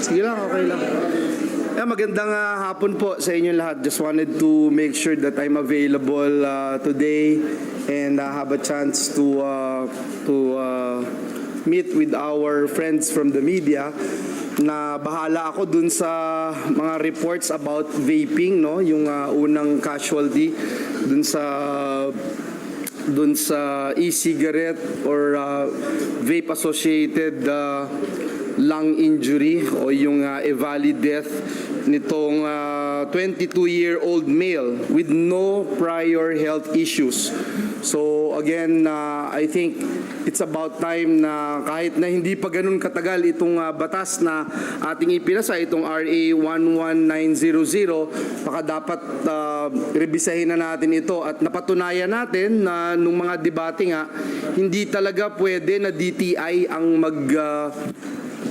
Sige lang, okay lang. Yeah, magandang ah, hapon po sa inyong lahat. Just wanted to make sure that I'm available ah, today and ah, have a chance to ah, to ah, meet with our friends from the media na bahala ako dun sa mga reports about vaping, no? Yung ah, unang casualty dun sa dun sa e-cigarette or uh, vape associated uh, lung injury o yung uh, EVALI death nitong 22-year-old male with no prior health issues. So again, uh, I think it's about time na kahit na hindi pa ganun katagal itong uh, batas na ating ipinasa, itong RA 11900, baka dapat uh, rebisahin na natin ito at napatunayan natin na nung mga debate nga, hindi talaga pwede na DTI ang mag uh,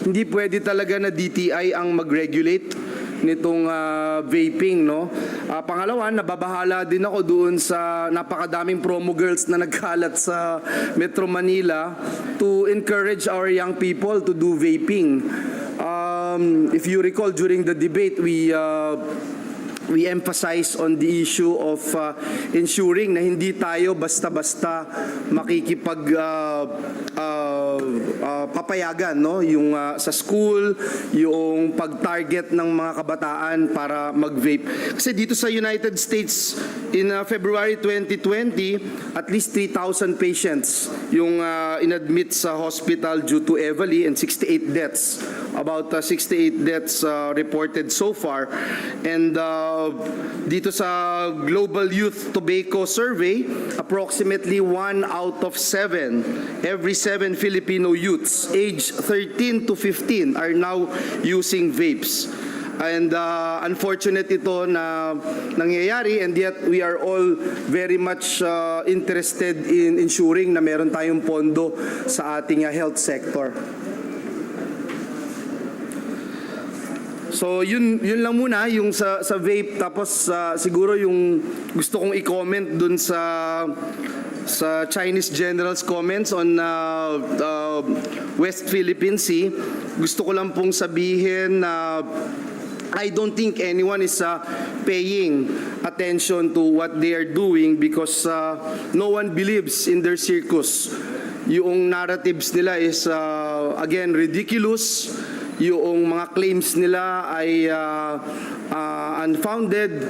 hindi pwede talaga na DTI ang mag-regulate nitong ah, vaping, no? Ah, pangalawa, nababahala din ako doon sa napakadaming promo girls na nagkalat sa Metro Manila to encourage our young people to do vaping. Um, if you recall, during the debate, we uh, we emphasize on the issue of uh, ensuring na hindi tayo basta-basta makikipag uh, uh, uh, papayagan no? Yung uh, sa school yung pag-target ng mga kabataan para mag-vape. Kasi dito sa United States in uh, February 2020 at least 3,000 patients yung uh, inadmit sa hospital due to EVALI and 68 deaths. About uh, 68 deaths uh, reported so far. And uh, dito sa Global Youth Tobacco Survey, approximately one out of seven, every seven Filipino youths aged 13 to 15 are now using vapes. And uh, unfortunate ito na nangyayari and yet we are all very much uh, interested in ensuring na meron tayong pondo sa ating uh, health sector. So yun yun lang muna yung sa sa vape tapos uh, siguro yung gusto kong i-comment dun sa sa Chinese general's comments on uh, uh, West Philippine Sea. Gusto ko lang pong sabihin na I don't think anyone is uh, paying attention to what they are doing because uh, no one believes in their circus. Yung narratives nila is uh, again ridiculous yung mga claims nila ay uh, uh, unfounded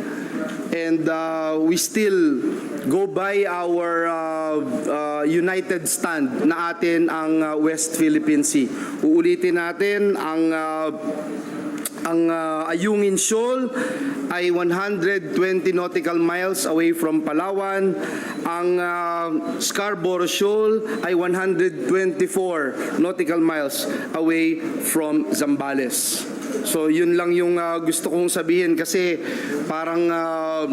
and uh, we still go by our uh, uh, united stand na atin ang uh, West Philippine Sea. Uulitin natin ang uh, ang uh, Ayungin Shoal ay 120 nautical miles away from Palawan. Ang uh, Scarborough Shoal ay 124 nautical miles away from Zambales. So yun lang yung uh, gusto kong sabihin kasi parang uh,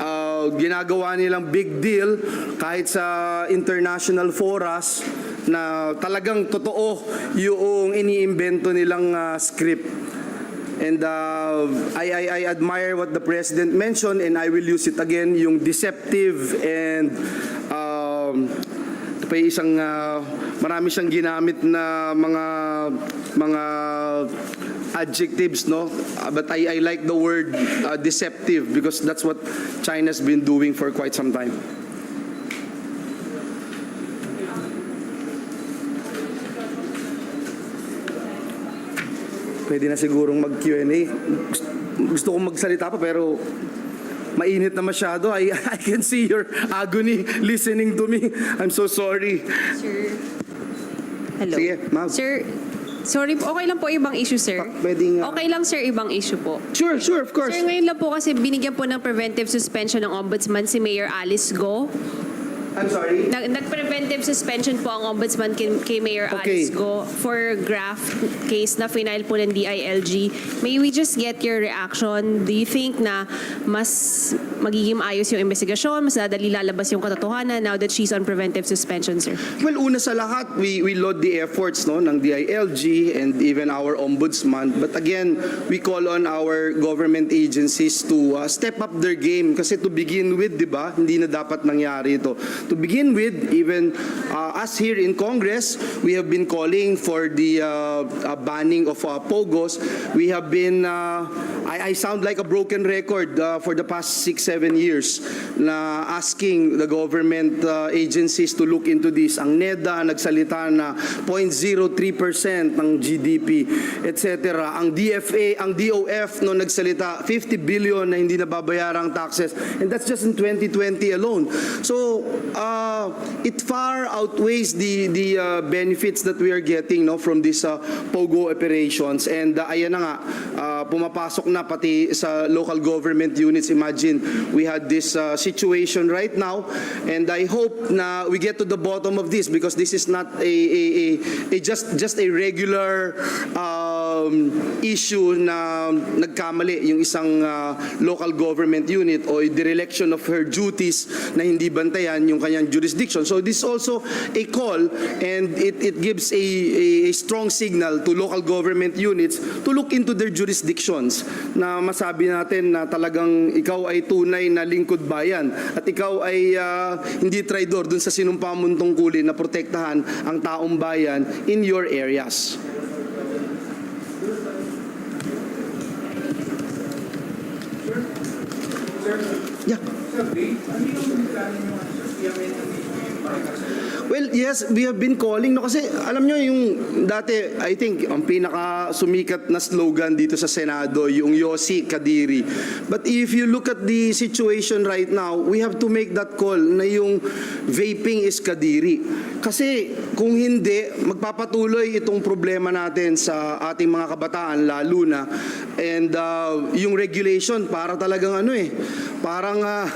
uh, ginagawa nilang big deal kahit sa international forums na talagang totoo yung iniimbento nilang uh, script. And uh, I, I, I admire what the President mentioned and I will use it again, yung deceptive and um, ito pa isang uh, marami siyang ginamit na mga mga adjectives no Uh, but I, I like the word uh, deceptive because that's what China's been doing for quite some time. Pwede na sigurong mag-Q&A. Gusto, gusto kong magsalita pa pero mainit na masyado. I, I can see your agony listening to me. I'm so sorry. Sir. Hello. Sige, ma'am. Sir, sorry po. Okay lang po ibang issue, sir. Pwedeng, uh, Okay lang, sir, ibang issue po. Sure, sure, of course. Sir, ngayon lang po kasi binigyan po ng preventive suspension ng ombudsman si Mayor Alice Go. I'm sorry. Nag- Nag-preventive suspension po ang ombudsman kay, kay Mayor Okay. Alice Go for graft case na final po ng DILG. May we just get your reaction? Do you think na mas magiging maayos yung investigasyon, mas dadali lalabas yung katotohanan now that she's on preventive suspension, sir? Well, una sa lahat, we, we laud the efforts no, ng DILG and even our ombudsman. But again, we call on our government agencies to uh, step up their game. Kasi to begin with, di ba, hindi na dapat nangyari ito. To begin with, even uh, us here in Congress, we have been calling for the uh, uh, banning of uh, POGOs. We have been, uh, I, I sound like a broken record uh, for the past six, seven years na asking the government uh, agencies to look into this. Ang NEDA nagsalita na 0.03% ng GDP, etc. Ang DFA, ang DOF no nagsalita 50 billion na hindi nababayarang taxes. And that's just in 2020 alone. So, uh, it far outweighs the the uh, benefits that we are getting no from these uh, POGO operations. And uh, ayan na nga, uh, pumapasok na pati sa local government units. Imagine, we had this uh, situation right now. And I hope na we get to the bottom of this because this is not a, a, a, a just just a regular um, issue na nagkamali yung isang uh, local government unit o dereliction of her duties na hindi bantayan yung kanyang jurisdiction. So this is also a call and it, it gives a, a, a strong signal to local government units to look into their jurisdictions na masabi natin na talagang ikaw ay tunay na lingkod bayan at ikaw ay uh, hindi traidor dun sa sinumpa mong tungkulin na protektahan ang taong bayan in your areas. Yeah. Well, yes, we have been calling no kasi alam nyo yung dati I think ang pinaka sumikat na slogan dito sa Senado yung Yossi Kadiri. But if you look at the situation right now, we have to make that call na yung vaping is Kadiri. Kasi kung hindi, magpapatuloy itong problema natin sa ating mga kabataan lalo na and uh, yung regulation para talagang ano eh, parang ah,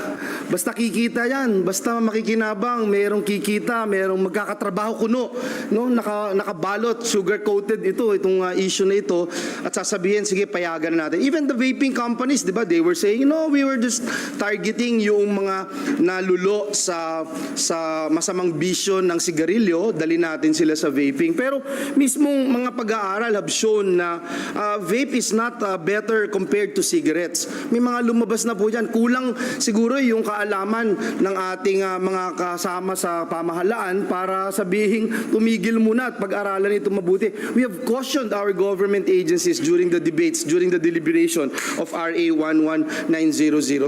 basta kikita yan, basta makikinabang, merong kikita, merong magkakatrabaho kuno, no? Naka, nakabalot, sugar-coated ito, itong ah, issue na ito, at sasabihin, sige, payagan na natin. Even the vaping companies, di ba, they were saying, no, we were just targeting yung mga nalulo sa, sa masamang bisyo ng sigarilyo, dali natin sila sa vaping. Pero mismong mga pag-aaral have shown na ah, vape is not ah, better compared to cigarettes. May mga lumabas na po dyan. Kulang siguro yung kaalaman ng ating ah, mga kasama sa pamahalaan para sabihin tumigil muna at pag-aralan ito mabuti. We have cautioned our government agencies during the debates, during the deliberation of RA 11900.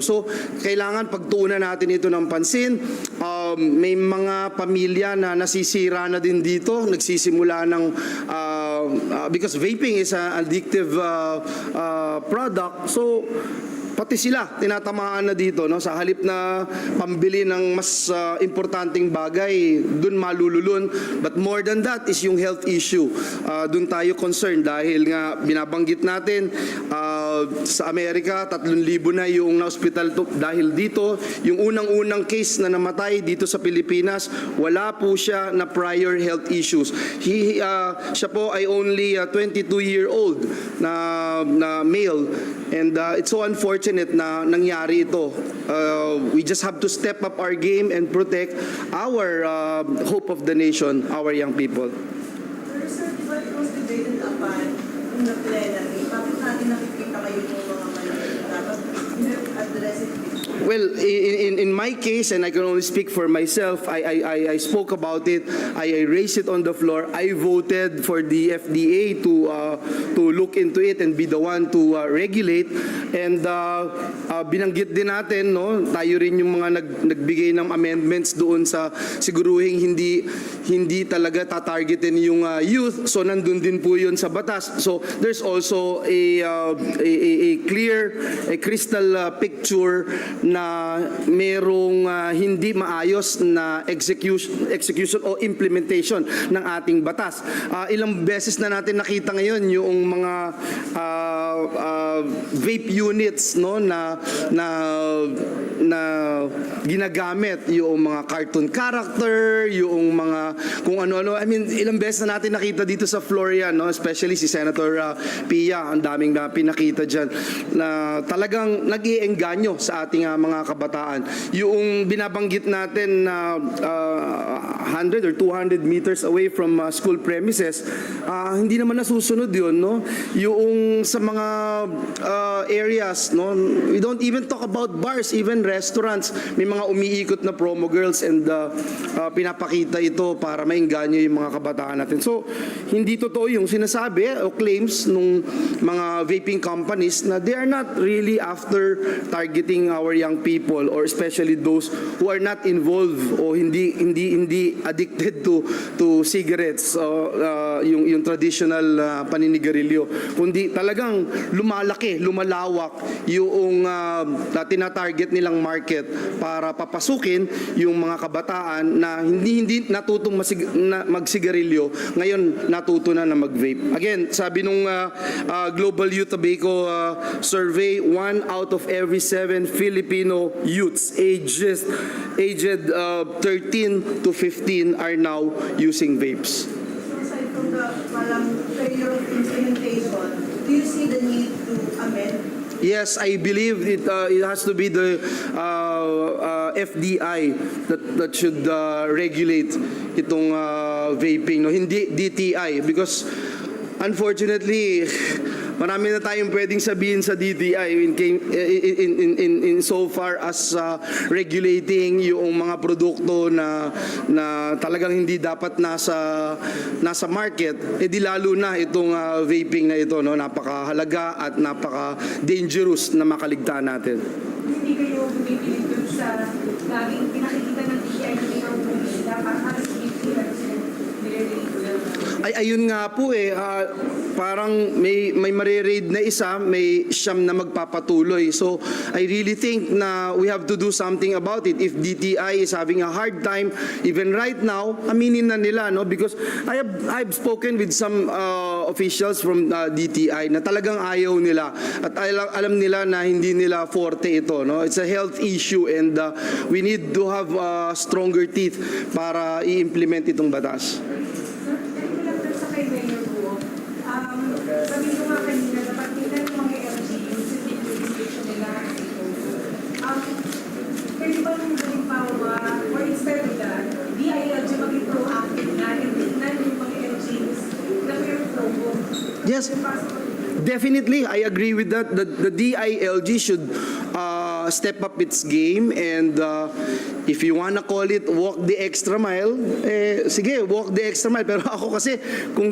So, kailangan pagtuunan natin ito ng pansin. Um, may mga pamilya na nasisira na din dito, nagsisimula ng uh, uh, because vaping is an addictive uh, uh, product. So, pati sila tinatamaan na dito no? Sa halip na pambili ng mas uh, importanteng bagay dun malululun. But more than that is yung health issue. Uh, dun tayo concerned dahil nga binabanggit natin uh, sa Amerika 3,000 na yung na-hospital to dahil dito. Yung unang-unang case na namatay dito sa Pilipinas wala po siya na prior health issues. He uh, siya po ay only uh, 22 year old na na male. And uh, it's so unfortunate na nangyari ito. Uh, we just have to step up our game and protect our uh, hope of the nation, our young people. Sir, ba it was debated upon in the plenary? Bakit natin nakikita kayo ng mga malaki? Dapat address it Well, in, in, my case, and I can only speak for myself, I, I, I, I spoke about it, I, I raised it on the floor, I voted for the FDA to, uh, to look into it and be the one to uh, regulate. And uh, uh, binanggit din natin, no, tayo rin yung mga nag, nagbigay ng amendments doon sa siguruhing hindi, hindi talaga tatargetin yung uh, youth. So nandun din po yun sa batas. So there's also a, uh, a, a, a clear, a crystal uh, picture na merong uh, hindi maayos na execution, execution o implementation ng ating batas. Uh, ilang beses na natin nakita ngayon yung mga uh, uh, vape units no na na na ginagamit yung mga cartoon character, yung mga kung ano-ano. I mean, ilang beses na natin nakita dito sa Florian, no? especially si Senator uh, Pia, ang daming na pinakita diyan na talagang nag-iengganyo sa ating uh, mga kabataan. Yung binabanggit natin na uh, 100 or 200 meters away from uh, school premises, uh, hindi naman nasusunod yun, no? Yung sa mga uh, areas, no? We don't even talk about bars, even restaurants. May mga umiikot na promo girls and uh, uh, pinapakita ito para maingganyo yung mga kabataan natin. So, hindi totoo yung sinasabi o claims nung mga vaping companies na they are not really after targeting our young people or especially those who are not involved o hindi hindi hindi addicted to to cigarettes o uh, yung yung traditional uh, paninigarilyo. Kundi talagang lumalaki lumalawak yung uh, na tinatarget nilang market para papasukin yung mga kabataan na hindi hindi natutong masig- na magsigarilyo. Ngayon natuto na na mag-vape. Again sabi nung uh, uh, Global Youth Tobacco uh, survey one out of every seven Filipino youths ages aged uh, 13 to 15 are now using vapes aside from the parang failure of implementation, do you see the need to amend? Yes, I believe it uh, it has to be the uh, uh, FDI that that should uh, regulate itong uh, vaping no hindi DTI because unfortunately marami na tayong pwedeng sabihin sa DTI in in in in, in, in so far as uh, regulating yung mga produkto na na talagang hindi dapat nasa nasa market eh di lalo na itong uh, vaping na ito no napakahalaga at napaka dangerous na makaligtaan natin. hindi kayo bumipilit dun sa laging pinakikita ng TI na mayroong bumida para halos hindi lang sila nire-relate ko lang. Ay ayun nga po eh ah, parang may may mariraid na isa, may siyam na magpapatuloy. So I really think na we have to do something about it. If DTI is having a hard time even right now, aminin na nila no because I have I've spoken with some uh, officials from uh, DTI na talagang ayaw nila at alam, alam nila na hindi nila forte ito no. It's a health issue and uh, we need to have uh, stronger teeth para i-implement itong batas. Yes. Definitely, I agree with that. The, the DILG should uh, step up its game and uh, if you wanna call it walk the extra mile, eh, sige, walk the extra mile. Pero ako kasi, kung,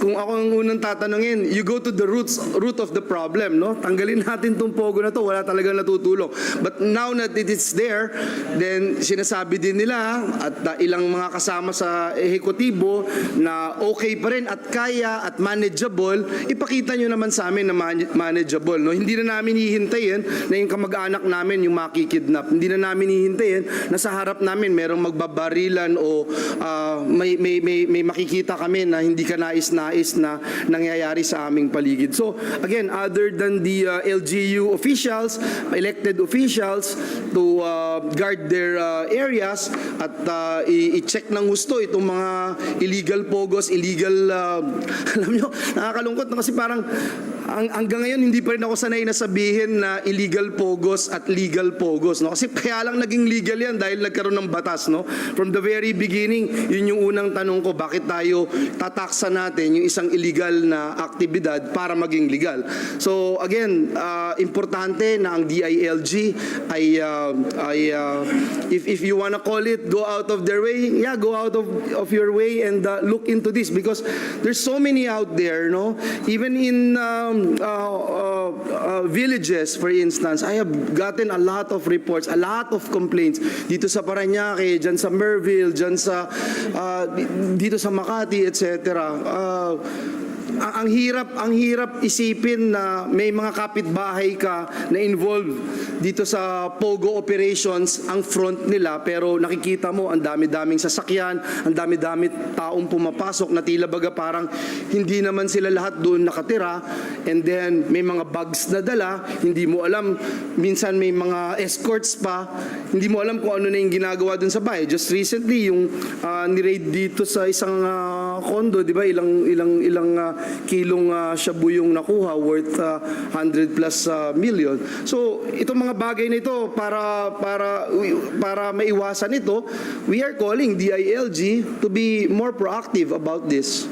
kung ako ang unang tatanungin, you go to the roots, root of the problem, no? Tanggalin natin tong pogo na to, wala talagang natutulong. But now that it is there, then sinasabi din nila at ilang mga kasama sa ehekutibo na okay pa rin at kaya at manageable, ipakita nyo naman sa amin na man- manageable. No? Hindi na namin hihintayin na yung kamag-anak namin yung makikidnap. Hindi na namin hihintayin na sa harap namin merong magbabarilan o ah, may, may, may, may makikita kami na hindi ka nais-nais na nangyayari sa aming paligid. So again, other than the uh, LGU officials, elected officials to uh, guard their uh, areas at uh, i-check ng gusto itong mga illegal pogos, illegal, uh, alam nyo, nakakalungkot na kasi parang ang, hanggang ngayon hindi pa rin ako sanay na sabihin na illegal pogos at legal pogos. No? Kasi kaya lang naging legal yan dahil nagkaroon ng batas. No? From the very beginning, yun yung unang tanong ko, bakit tayo tataksa natin yung isang illegal na aktibidad para maging legal? So again, uh, importante na ang DILG ay, uh, ay uh, if, if you wanna call it, go out of their way, yeah, go out of, of your way and uh, look into this because there's so many out there, no? Even in um, uh, uh, uh, villages, for instance, I have gotten a lot of reports, a lot of complaints dito sa Paranaque, dyan sa Merville, dyan sa, uh, dito sa Makati, etc. Uh, ang, hirap ang hirap isipin na may mga kapitbahay ka na involved dito sa Pogo operations ang front nila. Pero nakikita mo ang dami-daming sasakyan, ang dami-dami taong pumapasok na tila baga parang hindi naman sila lahat doon nakatira. And then may mga bags na dala, hindi mo alam minsan may mga escorts pa, hindi mo alam kung ano na yung ginagawa doon sa bahay. Just recently yung uh, ni-raid dito sa isang uh, kondo, di ba? Ilang ilang ilang ah, kilong ah, shabu yung nakuha worth ah, 100 plus ah, million. So, itong mga bagay na ito para para para maiwasan ito, we are calling DILG to be more proactive about this.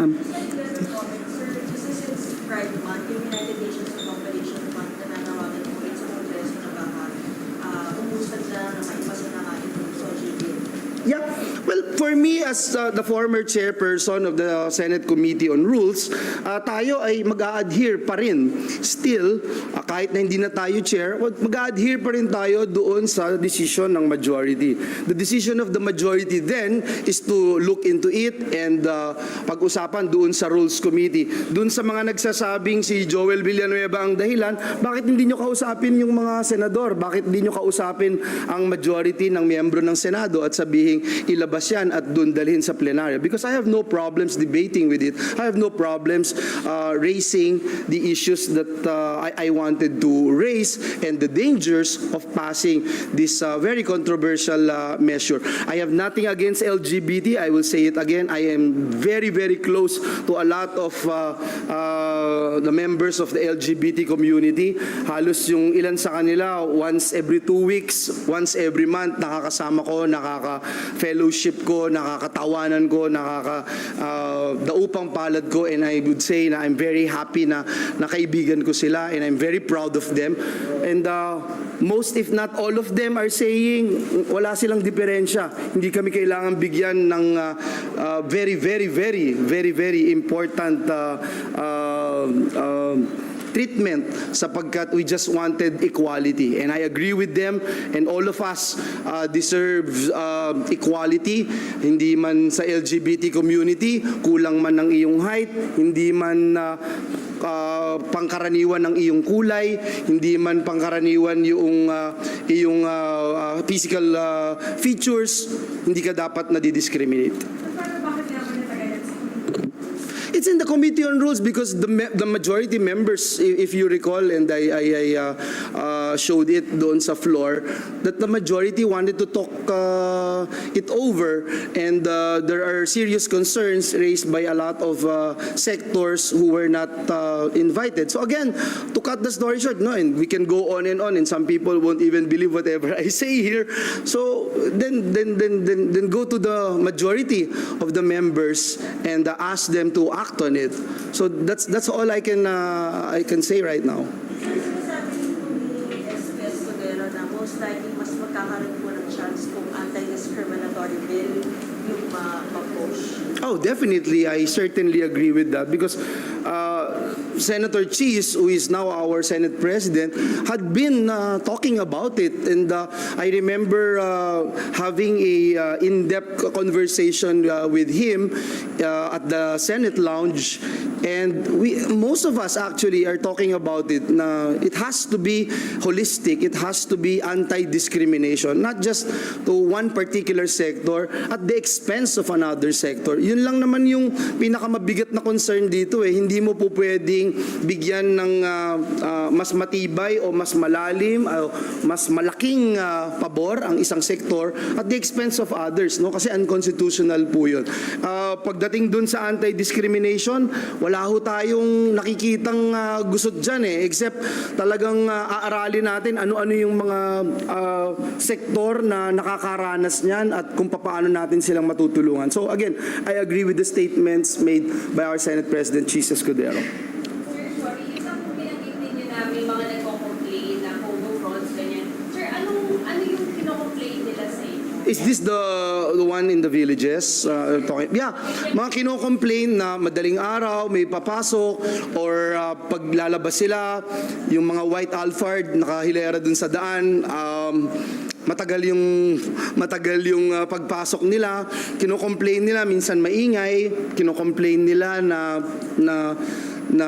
Um, just like letter comment, sir, just as it's Pride Month, yung United Nations Compilation Fund na nanawagan po rin sa Kongreso na baka uh, umusad na na maipasa na nga itong social bill. Yeah. Well, for me as uh, the former chairperson of the Senate Committee on Rules, uh, tayo ay mag-a-adhere pa rin. Still, uh, kahit na hindi na tayo chair, mag-a-adhere pa rin tayo doon sa decision ng majority. The decision of the majority then is to look into it and uh, pag-usapan doon sa Rules Committee. Doon sa mga nagsasabing si Joel Villanueva ang dahilan, bakit hindi nyo kausapin yung mga senador? Bakit hindi nyo kausapin ang majority ng miyembro ng Senado at sabihin ilabas yan at doon dalhin sa plenaryo? Because I have no problems debating with it. I have no problems uh, raising the issues that uh, I, I wanted to raise and the dangers of passing this uh, very controversial uh, measure. I have nothing against LGBT. I will say it again. I am very, very close to a lot of uh, uh, the members of the LGBT community. Halos yung ilan sa kanila, once every two weeks, once every month, nakakasama ko, nakaka-fellowship ko, nakakatawanan ko, nakaka uh, daupang palad ko, and I would say na I'm very happy na nakaibigan ko sila, and I'm very proud of them. And uh, most, if not all of them, are saying wala silang diferensya. Hindi kami kailangan bigyan ng uh, uh, very, very, very, very, very important uh, uh, uh, treatment sapagkat we just wanted equality. And I agree with them and all of us uh, deserve uh, equality. Hindi man sa LGBT community, kulang man ng iyong height, hindi man uh, uh, pangkaraniwan ng iyong kulay, hindi man pangkaraniwan yung uh, iyong uh, uh, physical uh, features, hindi ka dapat na-discriminate. Pero It's in the Committee on Rules because the the majority members, if you recall, and I, I, I uh, uh, showed it doon sa floor, that the majority wanted to talk uh, it over, and uh, there are serious concerns raised by a lot of uh, sectors who were not uh, invited. So again, to cut the story short, no, and we can go on and on, and some people won't even believe whatever I say here. So then, then, then, then, then go to the majority of the members and uh, ask them to act on it. So that's that's all I can uh, I can say right now. Definitely. I certainly agree with that because uh, Senator Cheese, who is now our Senate President, had been uh, talking about it. And uh, I remember uh, having a uh, in-depth conversation uh, with him uh, at the Senate lounge. And we, most of us actually are talking about it. Na it has to be holistic. It has to be anti-discrimination, not just to one particular sector at the expense of another sector. Yun lang naman yung pinakamabigat na concern dito eh. Hindi mo po pwedeng bigyan ng ah, ah, mas matibay o mas malalim o mas malaking ah, pabor ang isang sektor at the expense of others, no? Kasi unconstitutional po yun. Ah, pagdating dun sa anti-discrimination, wala ho tayong nakikitang ah, gusot dyan eh, except talagang ah, aaralin natin ano-ano yung mga ah, sektor na nakakaranas niyan at kung paano natin silang matutulungan. So again, I agree with the statements made by our Senate President Chis Escudero. Sir, sorry, isang po pinanggit ninyo na may mga nagko-complain na homo frauds, ganyan. Sir, anong, ano yung kino-complain nila sa inyo? Is this the the one in the villages? Uh, talking? Yeah, mga kino-complain na madaling araw, may papasok, or uh, paglalabas sila, yung mga white alphard nakahilera dun sa daan, um, matagal yung matagal yung uh, pagpasok nila, kino-complain nila minsan maingay, kino-complain nila na na na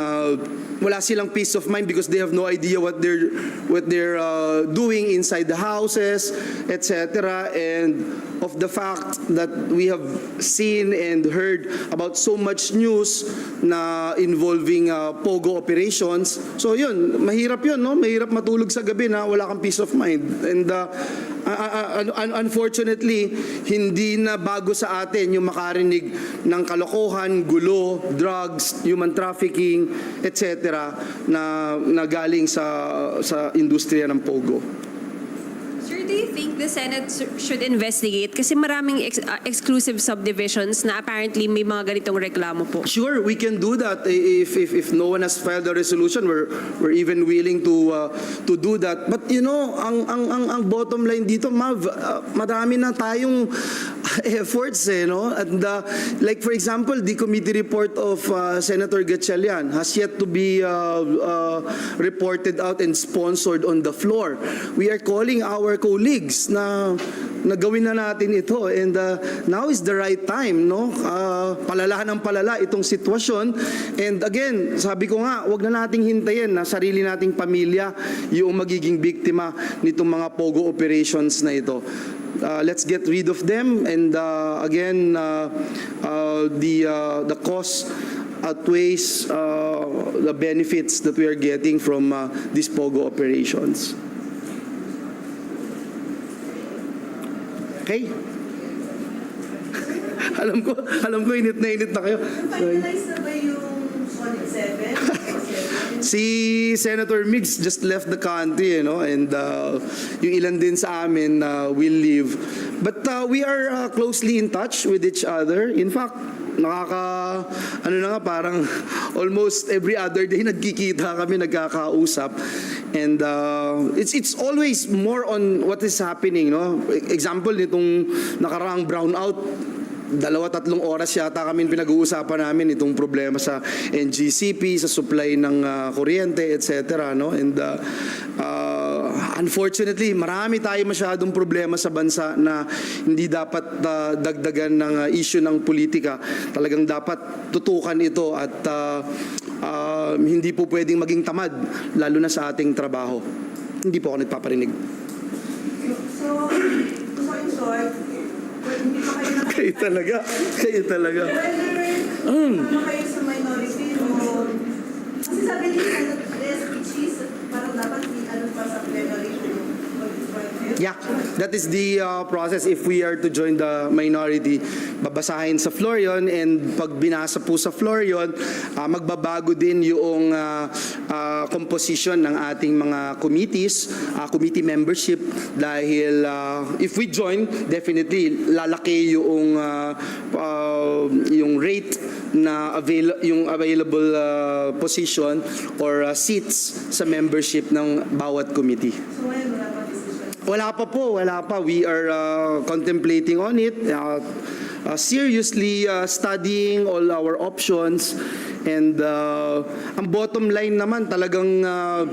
wala silang peace of mind because they have no idea what they're what they're uh, doing inside the houses, etc. And of the fact that we have seen and heard about so much news na involving uh, pogo operations. So yun, mahirap yun, no? Mahirap matulog sa gabi na wala kang peace of mind. And uh, un- un- unfortunately, hindi na bago sa atin yung makarinig ng kalokohan, gulo, drugs, human trafficking, etc. na, na galing sa, sa industriya ng Pogo. Sir, do you think the Senate should investigate? Kasi maraming ex- uh, exclusive subdivisions na apparently may mga ganitong reklamo po. Sure, we can do that. If, if, if no one has filed a resolution, we're, we're even willing to, uh, to do that. But you know, ang, ang, ang, ang bottom line dito, Mav, uh, marami na tayong efforts eh, no? And uh, like for example, the committee report of uh, Senator Gatchalian has yet to be uh, uh, reported out and sponsored on the floor. We are calling our colleagues na na gawin na natin ito. And uh, now is the right time no? Uh, palalahan ng palala itong sitwasyon. And again sabi ko nga wag na nating hintayin na sarili nating pamilya yung magiging biktima nitong mga pogo operations na ito. Uh, let's get rid of them. And uh, again uh, uh, the uh, the cost outweighs uh, the benefits that we are getting from uh, these pogo operations Okay? alam ko, alam ko init na init na kayo. Finalize na ba yung Solid 7? Si Senator Mix just left the country, you know, and uh, yung ilan din sa amin uh, will leave. But uh, we are uh, closely in touch with each other. In fact, nakaka, ano na nga, parang almost every other day nagkikita kami, nagkakausap. And uh, it's it's always more on what is happening, no? Example nitong nakaraang brownout dalawa tatlong oras yata kami pinag-uusapan namin itong problema sa NGCP, sa supply ng ah, kuryente, etc. No? And uh, uh, unfortunately, marami tayo masyadong problema sa bansa na hindi dapat ah, dagdagan ng ah, issue ng politika. Talagang dapat tutukan ito at ah, ah, hindi po pwedeng maging tamad, lalo na sa ating trabaho. Hindi po ako nagpaparinig. So, so in short, hindi pa kayo. Kayo talaga. Kayo talaga. Kayo sa minority o... Kasi sabi ni Senate SPGs, parang dapat i- ano pa sa plenary kung mag-join kayo. Yeah, that is the uh, process. If we are to join the minority, babasahin sa floor yon and pag binasa po sa floor yon, uh, magbabago din yung uh, uh, composition ng ating mga committees, uh, committee membership dahil uh, if we join, definitely lalaki yung uh, uh, yung rate na avail yung available uh, position or uh, seats sa membership ng bawat committee. So wala pa po, wala pa. We are uh, contemplating on it, uh, uh, seriously uh, studying all our options. And uh, ang bottom line naman talagang uh,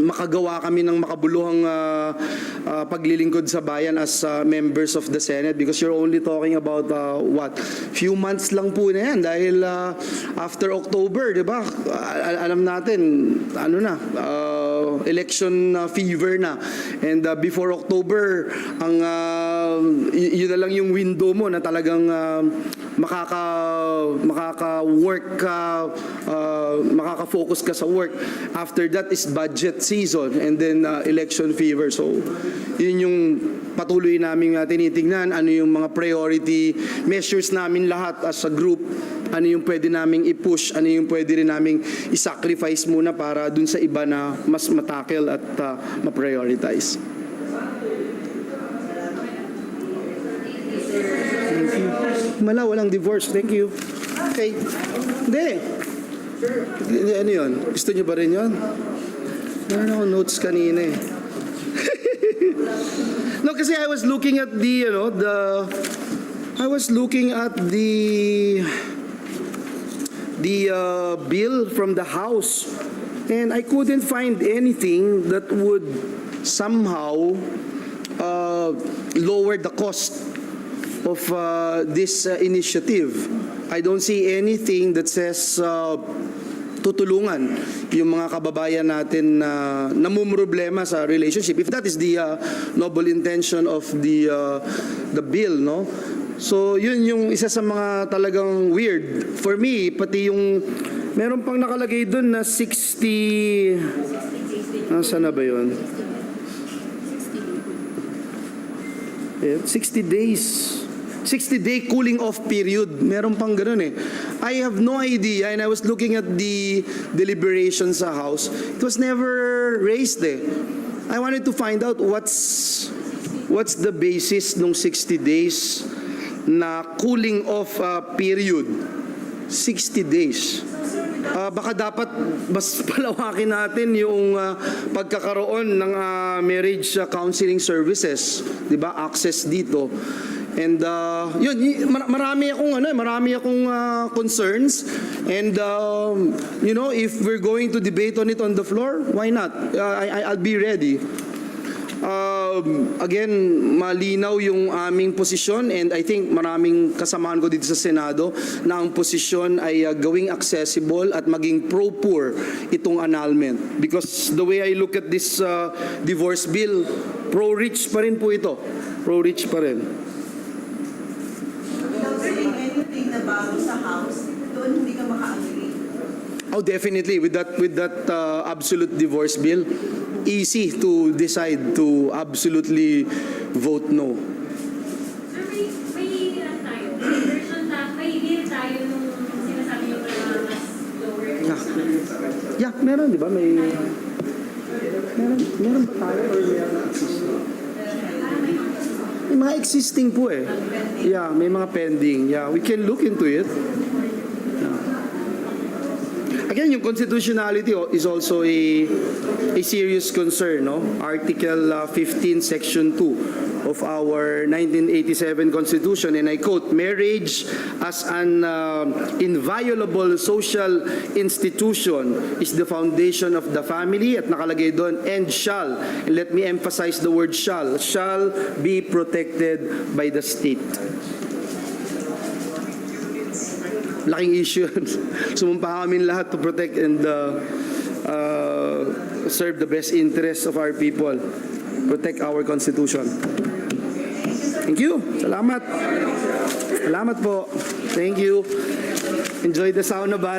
makagawa kami ng makabuluhang uh, uh, paglilingkod sa bayan as uh, members of the Senate because you're only talking about uh, what few months lang po na yan dahil uh, after October, 'di ba? Al- alam natin ano na uh, election uh, fever na. And uh, before October ang uh, yun na lang yung window mo na talagang uh, makaka makaka-work ka uh, makaka-focus ka sa work. After that is budget season and then uh, election fever. So yun yung patuloy namin uh, tinitingnan ano yung mga priority measures namin lahat as a group? Ano yung pwede naming i-push? Ano yung pwede rin naming i-sacrifice muna para dun sa iba na mas matakel at uh, ma-prioritize Mala, walang divorce. Thank you. Okay. Hindi. Hindi, Ano yun? Gusto niyo ba rin yun? Meron ako notes kanina eh. no, kasi I was looking at the, you know, the... I was looking at the... The uh, bill from the House. And I couldn't find anything that would somehow uh, lower the cost of uh, this uh, initiative. I don't see anything that says uh, tutulungan yung mga kababayan natin na namumroblema sa relationship. If that is the uh, noble intention of the uh, the bill, no? So, yun yung isa sa mga talagang weird. For me, pati yung meron pang nakalagay doon na 60 Nasaan na ba yun? Eh, 60 days. 60 day cooling off period. Meron pang ganun eh. I have no idea and I was looking at the deliberations sa House. It was never raised eh. I wanted to find out what's what's the basis ng 60 days na cooling off uh, period. 60 days. Ah, baka dapat mas palawakin natin yung ah, pagkakaroon ng ah, marriage ah, counseling services, 'di ba? Access dito. And uh, yun, marami akong ano, eh, marami akong ah, concerns and um, you know, if we're going to debate on it on the floor, why not? Uh, I I'll be ready. Um, again, malinaw yung aming posisyon and I think maraming kasamaan ko dito sa Senado na ang posisyon ay uh, gawing accessible at maging pro-poor itong annulment. Because the way I look at this uh, divorce bill, pro-rich pa rin po ito. Pro-rich pa rin. Without saying anything na bago sa house, doon hindi ka maka-agree. Oh, definitely with that with that uh, absolute divorce bill, easy to decide to absolutely vote no. Sir, may, may ano tayo, version na, may deal tayo nung sinasabi yung na mas lower Yeah. meron, di ba? May meron, meron ba tayo or meron? May mga existing po eh. Yeah, may mga pending. Yeah, we can look into it. Again, yung constitutionality o- is also a a serious concern, no? Article uh, 15, Section 2 of our 1987 Constitution, and I quote, "Marriage as an uh, inviolable social institution is the foundation of the family." At nakalagay doon, "and shall," and let me emphasize the word shall, shall be protected by the state. Laking issue. Sumumpa kami lahat to protect and uh, uh, serve the best interests of our people. Protect our Constitution. Thank you. Salamat. Salamat po. Thank you. Enjoy the sauna bath.